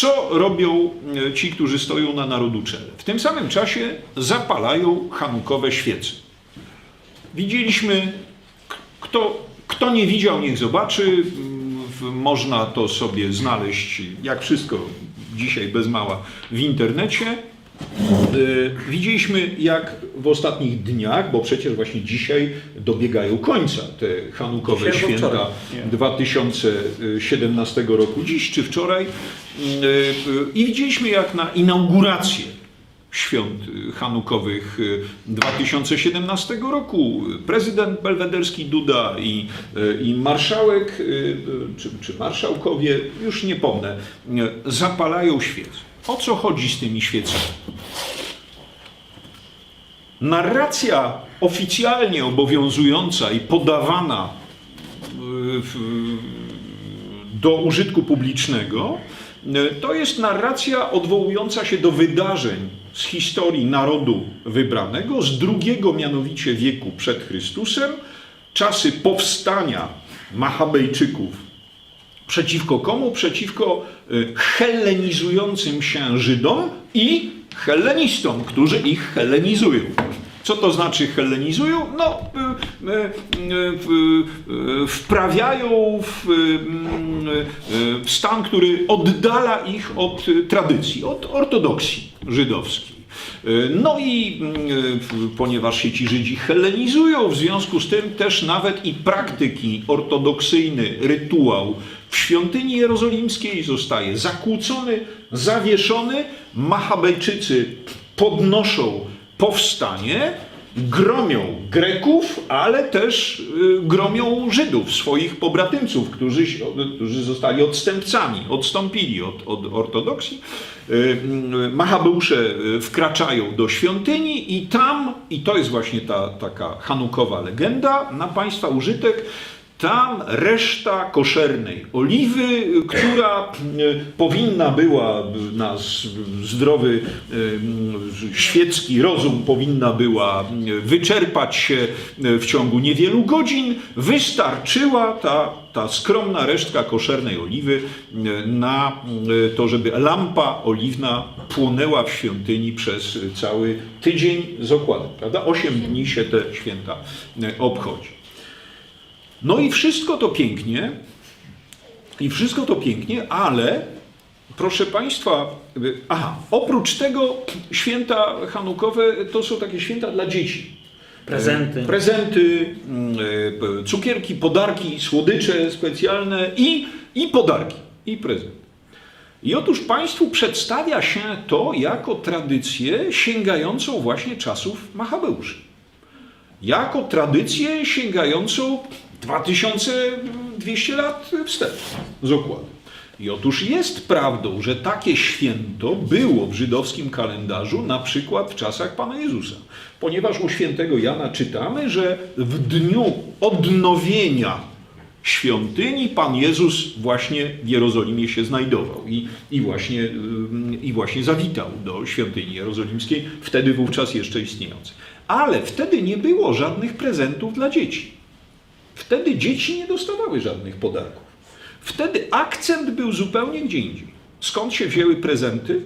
Co robią e, ci, którzy stoją na narodu czele? W tym samym czasie zapalają chanukowe świece. Widzieliśmy, kto, kto nie widział, niech zobaczy. Mm, Można to sobie znaleźć, jak wszystko dzisiaj bez mała, w internecie. E, Widzieliśmy, jak w ostatnich dniach, bo przecież właśnie dzisiaj dobiegają końca te chanukowe Dzisiaj święta wczoraj. Nie. 2017 roku, dziś czy wczoraj. E, e, I widzieliśmy, jak na inaugurację świąt chanukowych e, 2017 roku prezydent belwederski Duda i, i marszałek, czy, czy marszałkowie, już nie pomnę, zapalają świec. O co chodzi z tymi świecami? Narracja oficjalnie obowiązująca i podawana y, w- do użytku publicznego y, to jest narracja odwołująca się do wydarzeń z historii narodu wybranego z drugiego mianowicie wieku przed Chrystusem, czasy powstania Machabejczyków Przeciwko komu? Przeciwko y, hellenizującym się Żydom i hellenistom, którzy ich hellenizują. Co to znaczy hellenizują? No, y, y, wprawiają w, stan, który oddala ich od tradycji, od ortodoksji żydowskiej. No i ponieważ się ci Żydzi hellenizują, w związku z tym też nawet i praktyki ortodoksyjny rytuał w świątyni jerozolimskiej zostaje zakłócony, zawieszony. Machabejczycy podnoszą powstanie, gromią Greków, ale też y, gromią Żydów, swoich pobratymców, którzy, którzy zostali odstępcami, odstąpili od, od ortodoksji. Y, y, Machabeusze wkraczają do świątyni i tam, i to jest właśnie ta taka hanukowa legenda, na Państwa użytek, tam reszta koszernej oliwy, która y, powinna była na zdrowy y, świecki rozum powinna była y, wyczerpać się w ciągu niewielu godzin, wystarczyła ta, ta skromna resztka koszernej oliwy na to, żeby lampa oliwna płonęła w świątyni przez cały tydzień z okładem. Prawda? Osiem dni się te święta obchodzi. No i wszystko to pięknie, i wszystko to pięknie, ale proszę Państwa, aha, oprócz tego święta hanukowe to są takie święta dla dzieci. Prezenty. E, Prezenty, mm, e, cukierki, podarki, słodycze specjalne i, i podarki, i prezent. I otóż Państwu przedstawia się to jako tradycję sięgającą właśnie czasów Machabeuszy jako tradycję sięgającą 2200 lat wstecz z okładem. I otóż jest prawdą, że takie święto było w żydowskim kalendarzu na przykład w czasach Pana Jezusa. Ponieważ u świętego Jana czytamy, że w dniu odnowienia świątyni Pan Jezus właśnie w Jerozolimie się znajdował i, i, właśnie, i właśnie zawitał do świątyni jerozolimskiej, wtedy wówczas jeszcze istniejącej. Ale wtedy nie było żadnych prezentów dla dzieci. Wtedy dzieci nie dostawały żadnych podarków. Wtedy akcent był zupełnie gdzie indziej. Skąd się wzięły prezenty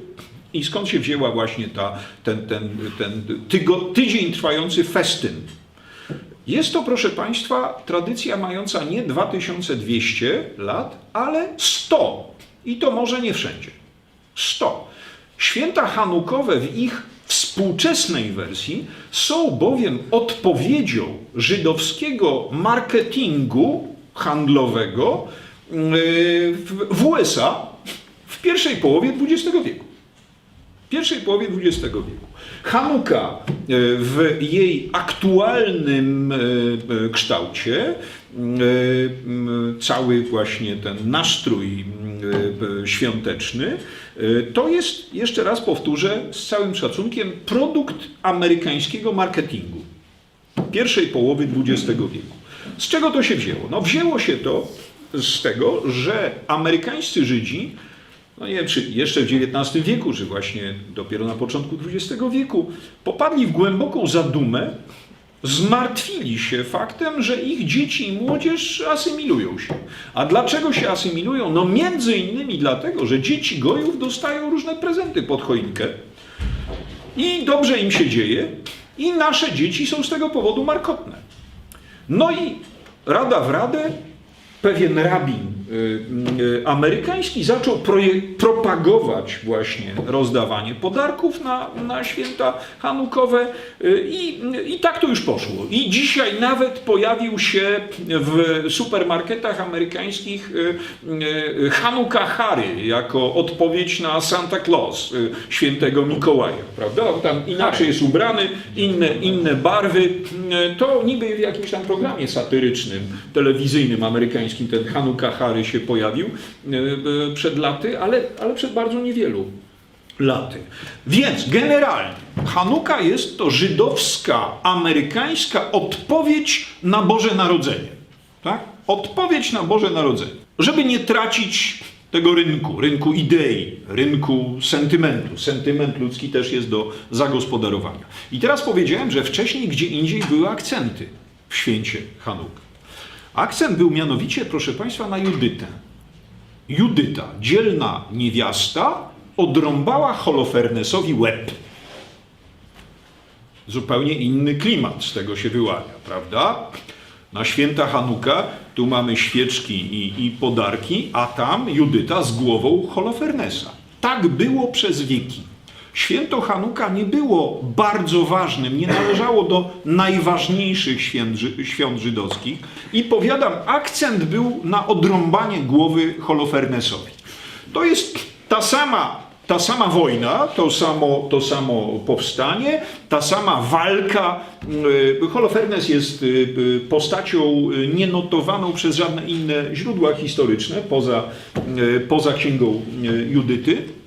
i skąd się wzięła właśnie ta, ten, ten, ten tygo, tydzień trwający festyn. Jest to, proszę Państwa, tradycja mająca nie 2200 lat, ale 100. I to może nie wszędzie. 100. Święta hanukowe w ich współczesnej wersji są bowiem odpowiedzią żydowskiego marketingu handlowego yy, w w USA w pierwszej połowie XX wieku. Pierwszej połowie XX wieku. Hanuka e, w jej aktualnym e, e, kształcie, cały właśnie ten nastrój świąteczny, to jest, jeszcze raz powtórzę, z całym szacunkiem, produkt amerykańskiego marketingu pierwszej połowy XX wieku. Z czego to się wzięło? No wzięło się to z tego, że amerykańscy Żydzi, no nie wiem, czy jeszcze w XIX wieku, czy właśnie dopiero na początku XX wieku, popadli w głęboką zadumę zmartwili się faktem, że ich dzieci i młodzież asymilują się. A dlaczego się asymilują? No między innymi dlatego, że dzieci gojów dostają różne prezenty pod choinkę i dobrze im się dzieje i nasze dzieci są z tego powodu markotne. No i rada w radę, pewien rabin amerykański zaczął propagować właśnie rozdawanie podarków na, na święta hanukowe y, i, i tak to już poszło. I dzisiaj nawet pojawił się w supermarketach amerykańskich y, y, Hanuka Hary jako odpowiedź na Santa Claus, y, świętego Mikołaja, prawda? Tam inaczej jest ubrany, inne, inne barwy. Y, To niby w jakimś tam programie satyrycznym, telewizyjnym amerykańskim ten Hanuka Się pojawił y, y, przed laty, ale, ale przed bardzo niewielu laty. Więc generalnie Hanuka jest to żydowska, amerykańska odpowiedź na Boże Narodzenie. Tak? Odpowiedź na Boże Narodzenie. Żeby nie tracić tego rynku, rynku idei, rynku sentymentu. Sentyment ludzki też jest do zagospodarowania. I teraz powiedziałem, że wcześniej gdzie indziej były akcenty w święcie Hanuka. Akcent był mianowicie, proszę Państwa, na Judytę. Judyta, dzielna niewiasta, odrąbała Holofernesowi łeb. Zupełnie inny klimat z tego się wyłania, prawda? Na święta Hanuka tu mamy świeczki i, i podarki, a tam Judyta z głową Holofernesa. Tak było przez wieki. Święto Hanuka nie było bardzo ważnym, nie należało do najważniejszych świąt, ży- świąt żydowskich i powiadam, akcent był na odrąbanie głowy Holofernesowi. To jest ta sama, ta sama wojna, to samo, to samo powstanie, ta sama walka. Y, Holofernes jest y, y, postacią nienotowaną przez żadne inne źródła historyczne poza, poza księgą Judyty.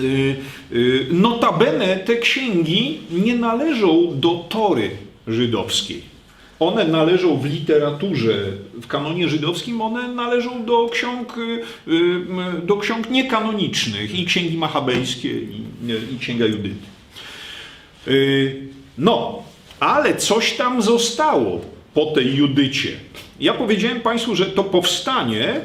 Y, y, Notabene te księgi nie należą do tory żydowskiej. One należą w literaturze, w kanonie żydowskim, one należą do ksiąg, y, do ksiąg niekanonicznych i księgi machabejskie i, i księga Judyty. No, ale coś tam zostało po tej Judycie. Ja powiedziałem Państwu, że to powstanie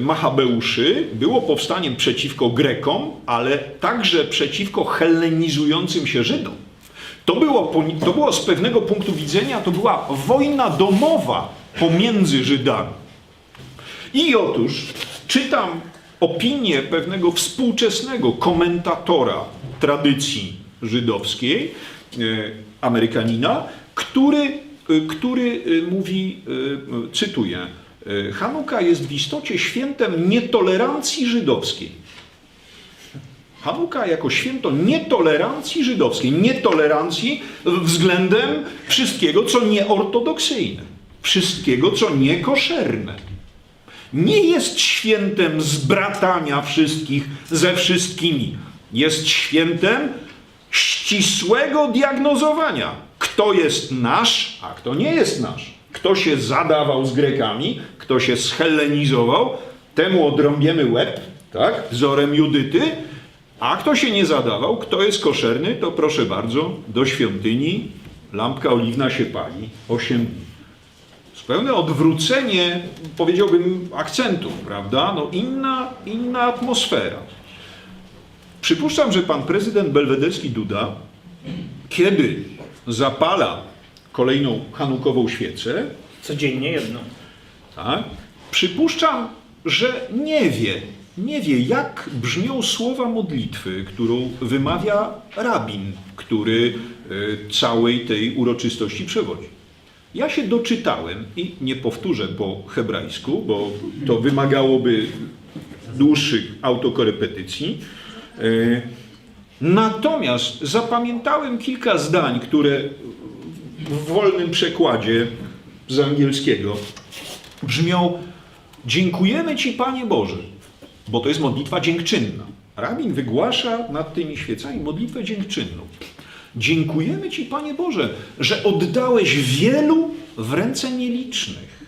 Machabeuszy było powstaniem przeciwko Grekom, ale także przeciwko hellenizującym się Żydom. To było, to było z pewnego punktu widzenia, to była wojna domowa pomiędzy Żydami. I otóż czytam opinię pewnego współczesnego komentatora tradycji żydowskiej, e, Amerykanina, który, e, który mówi, cytuję, Hanuka jest w istocie świętem nietolerancji żydowskiej. Hanuka jako święto nietolerancji żydowskiej, nietolerancji względem wszystkiego, co nieortodoksyjne, wszystkiego, co niekoszerne. Nie jest świętem zbratania wszystkich ze wszystkimi. Jest świętem ścisłego diagnozowania, kto jest nasz, a kto nie jest nasz. Kto się zadawał z Grekami, kto się schellenizował, temu odrąbiemy łeb, tak, wzorem Judyty, a kto się nie zadawał, kto jest koszerny, to proszę bardzo, do świątyni, lampka oliwna się pali, 8 dni. Zupełne odwrócenie, powiedziałbym, akcentów, prawda? No inna, inna atmosfera. Przypuszczam, że pan prezydent belwederski Duda, kiedy zapala kolejną hanukową świecę, Codziennie jedno. tak, przypuszczam, że nie wie, nie wie, jak brzmią słowa modlitwy, którą wymawia rabin, który y, całej tej uroczystości przewodzi. Ja się doczytałem i nie powtórzę po hebrajsku, bo to wymagałoby dłuższych autokorepetycji. Y, Natomiast zapamiętałem kilka zdań, które w wolnym przekładzie z angielskiego brzmią Dziękujemy Ci, Panie Boże, bo to jest modlitwa dziękczynna. Rabin wygłasza nad tymi świecami modlitwę dziękczynną. Dziękujemy Ci, Panie Boże, że oddałeś wielu w ręce nielicznych.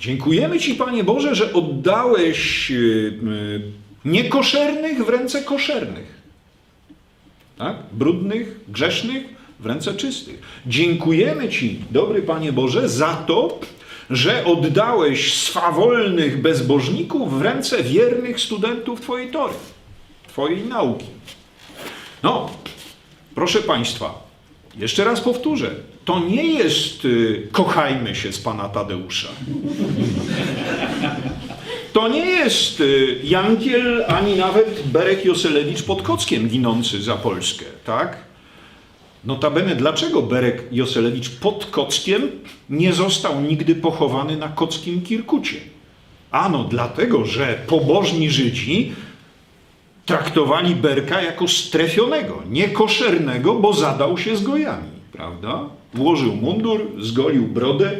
Dziękujemy Ci, Panie Boże, że oddałeś yy, yy, niekoszernych w ręce koszernych. Tak? Brudnych, grzesznych w ręce czystych. Dziękujemy Ci, dobry Panie Boże, za to, że oddałeś swawolnych bezbożników w ręce wiernych studentów Twojej tory, Twojej nauki. No, proszę Państwa, jeszcze raz powtórzę, to nie jest y, kochajmy się z Pana Tadeusza. To nie jest y, Jankiel, ani nawet Berek Joselewicz pod Kockiem ginący za Polskę, tak? Notabene, dlaczego Berek Joselewicz pod Kockiem nie został nigdy pochowany na kockim Kirkucie? Ano dlatego, że pobożni Żydzi traktowali Berka jako strefionego, niekoszernego, bo zadał się z gojami, prawda? Włożył mundur, zgolił brodę.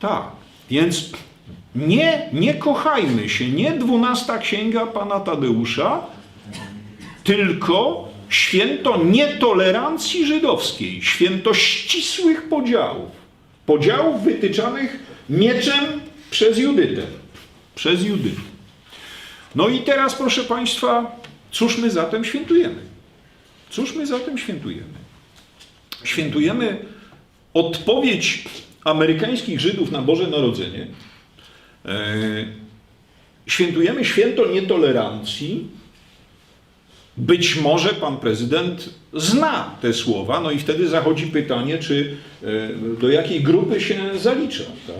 Tak, więc nie, nie kochajmy się, nie dwunasta księga pana Tadeusza, tylko święto nietolerancji żydowskiej, święto ścisłych podziałów. Podziałów wytyczanych mieczem przez Judytę. Przez Judytę. No i teraz, proszę Państwa, cóż my zatem świętujemy? Cóż my zatem świętujemy? Świętujemy odpowiedź amerykańskich Żydów na Boże Narodzenie. E, Świętujemy święto nietolerancji. Być może pan prezydent zna te słowa, no i wtedy zachodzi pytanie, czy e, do jakiej grupy się zalicza. Tak?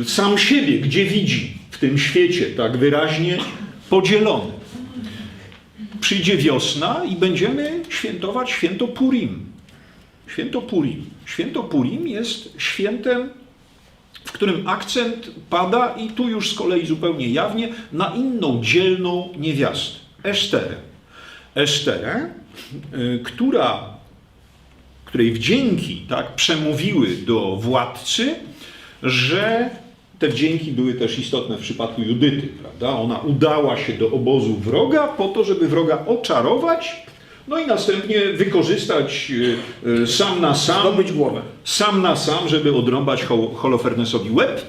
E, Sam siebie, gdzie widzi w tym świecie tak wyraźnie podzielony. Przyjdzie wiosna i będziemy świętować święto Purim. Święto Purim. Święto Purim jest świętem w którym akcent pada i tu już z kolei zupełnie jawnie na inną dzielną niewiastę, Eszterę. Eszterę, y, która, której wdzięki tak, przemówiły do władcy, że te wdzięki były też istotne w przypadku Judyty, prawda? Ona udała się do obozu wroga po to, żeby wroga oczarować, no i następnie wykorzystać y, y, sam na sam Zdobyć głowę. sam na sam, żeby odrąbać Hol- Holofernesowi łeb.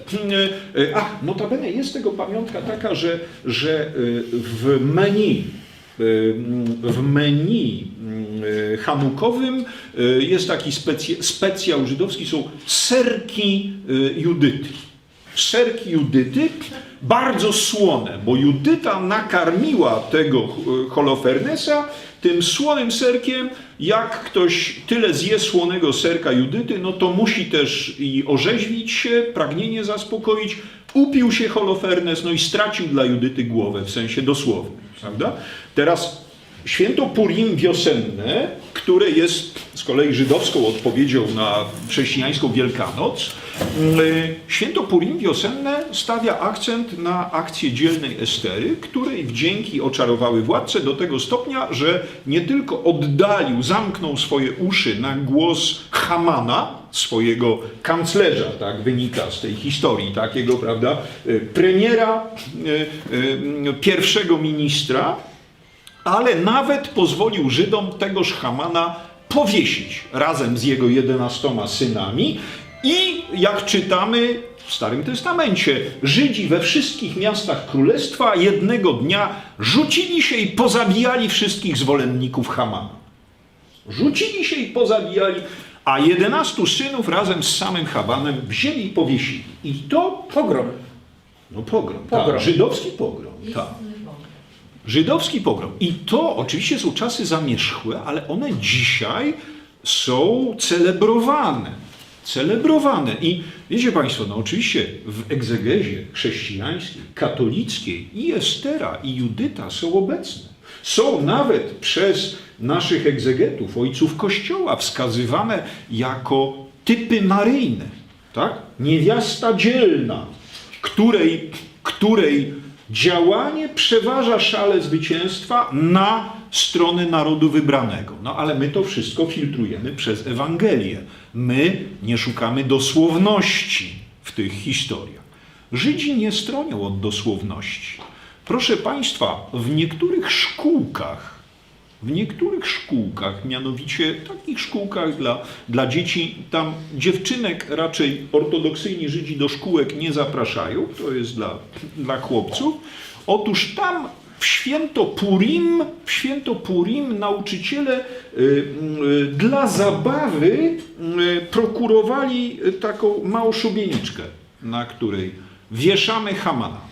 E, e, A, notabene jest tego pamiątka taka, że, że e, w menu e, w menu e, hanukowym e, jest taki specy, specjał żydowski, są serki e, Judyty. Serki Judyty, bardzo słone, bo Judyta nakarmiła tego e, Holofernesa tym słonym serkiem. Jak ktoś tyle zje słonego serka Judyty, no to musi też i orzeźwić się, pragnienie zaspokoić. Upił się Holofernes, no i stracił dla Judyty głowę, w sensie dosłownym, prawda? Teraz święto Purim wiosenne, które jest z kolei żydowską odpowiedzią na chrześcijańską Wielkanoc, święto Purim wiosenne stawia akcent na akcję dzielnej Estery, której wdzięki oczarowały władcę do tego stopnia, że nie tylko oddalił, zamknął swoje uszy na głos Hamana, swojego kanclerza, tak wynika z tej historii, takiego, prawda, y, premiera, y, pierwszego ministra, ale nawet pozwolił Żydom tegoż Hamana powiesić razem z jego jedenastoma synami i jak czytamy w Starym Testamencie, Żydzi we wszystkich miastach królestwa jednego dnia rzucili się i pozabijali wszystkich zwolenników Hamana. Rzucili się i pozabijali, a jedenastu synów razem z samym Hamanem wzięli i powiesili. I to Pogrom. no pogrom, Pogrom. Tak, żydowski pogrom. Tak. Żydowski pogrom. I to oczywiście są czasy zamierzchłe, ale one dzisiaj są celebrowane. Celebrowane. I wiecie Państwo, no oczywiście w egzegezie chrześcijańskiej, katolickiej i Estera, i Judyta są obecne. Są nawet przez naszych egzegetów, ojców Kościoła, wskazywane jako typy maryjne. Tak? Niewiasta dzielna, której, której działanie przeważa szale zwycięstwa na stronę narodu wybranego. No ale my to wszystko filtrujemy przez Ewangelię. My nie szukamy dosłowności w tych historiach. Żydzi nie stronią od dosłowności. Proszę Państwa, w niektórych szkółkach w niektórych szkółkach, mianowicie takich szkółkach dla, dla dzieci, tam dziewczynek raczej ortodoksyjni Żydzi do szkółek nie zapraszają, to jest dla, dla chłopców. Otóż tam W święto Purim, w święto Purim nauczyciele y, y, dla zabawy y, prokurowali taką małą szubieniczkę, na której wieszamy Hamana.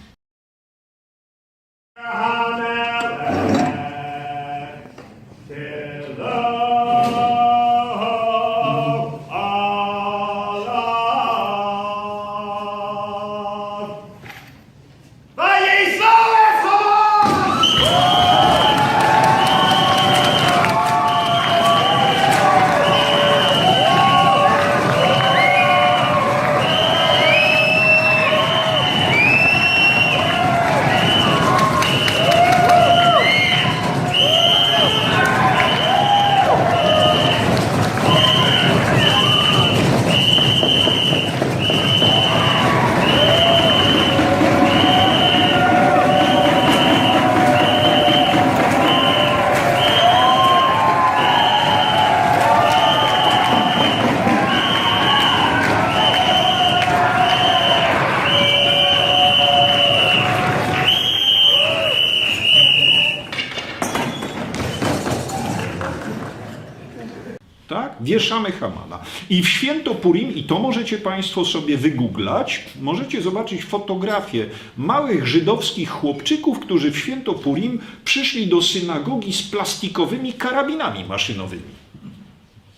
I w święto Purim, i to możecie Państwo sobie wygooglać, możecie zobaczyć fotografię małych żydowskich chłopczyków, którzy w święto Purim przyszli do synagogi z plastikowymi karabinami maszynowymi.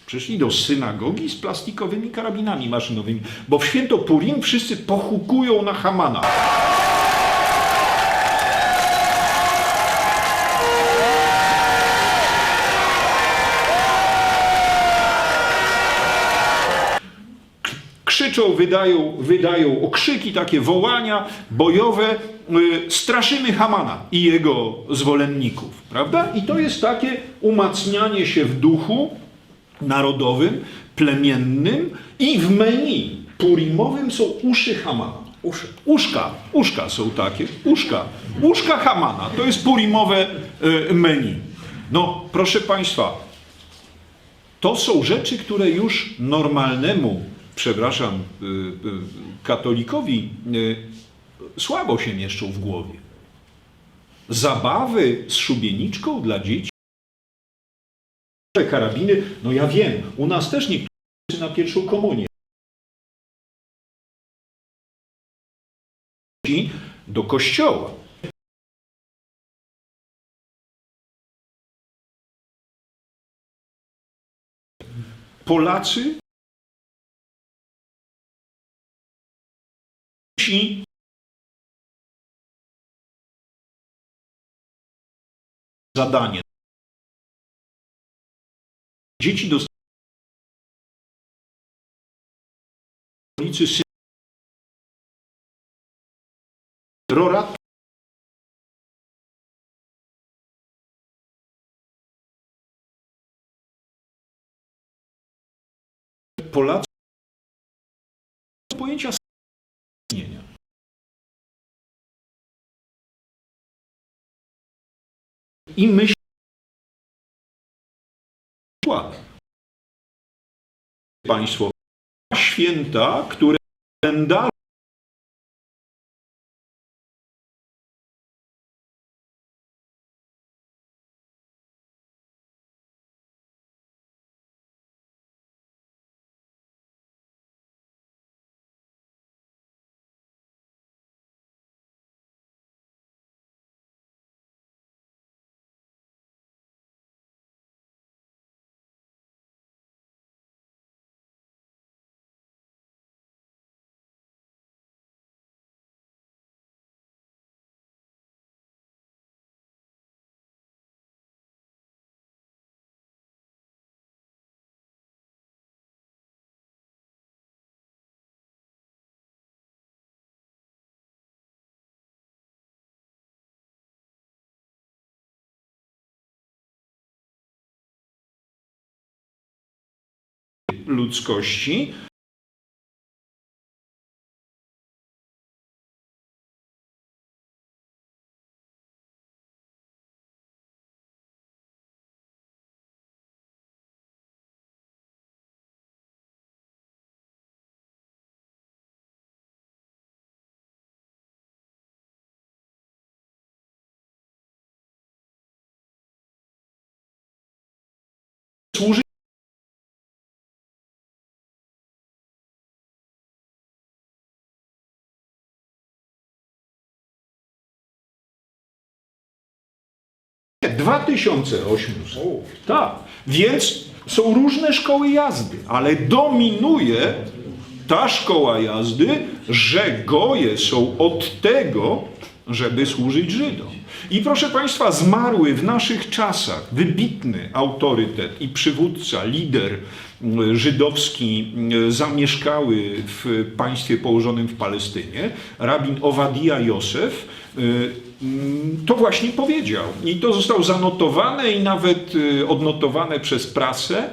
Przyszli do synagogi z plastikowymi karabinami maszynowymi, bo w święto Purim wszyscy pochukują na Hamana. Krzyczą, wydają, wydają okrzyki, takie wołania bojowe. y, Straszymy Hamana i jego zwolenników, prawda? I to jest takie umacnianie się w duchu narodowym, plemiennym i w menu purimowym są uszy Hamana. Uszy. Uszka, uszka są takie, uszka. Uszka Hamana, to jest purimowe y, menu. No, proszę Państwa, to są rzeczy, które już normalnemu, przepraszam, y, y, katolikowi y, słabo się mieszczą w głowie. Zabawy z szubieniczką dla dzieci. Karabiny, no ja wiem, u nas też niektórzy na pierwszą komunię. Do kościoła. Polacy ci zadanie. Dzieci dostają ulicy Rorat Polacy pojęcia I myśl Państwo święta, które kalendarz ludzkości. służy 2800. Tak. Więc są różne szkoły jazdy, ale dominuje ta szkoła jazdy, że goje są od tego, żeby służyć Żydom. I proszę Państwa, zmarły w naszych czasach wybitny autorytet i przywódca, lider mm, żydowski mm, zamieszkały w państwie położonym w Palestynie, rabin Owadia Józef, y, to właśnie powiedział. I to zostało zanotowane i nawet y, odnotowane przez prasę.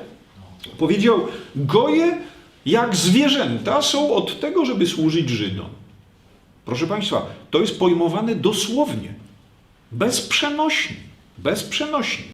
Powiedział, goje jak zwierzęta są od tego, żeby służyć Żydom. Proszę Państwa, to jest pojmowane dosłownie, bez przenośni, bez przenośni.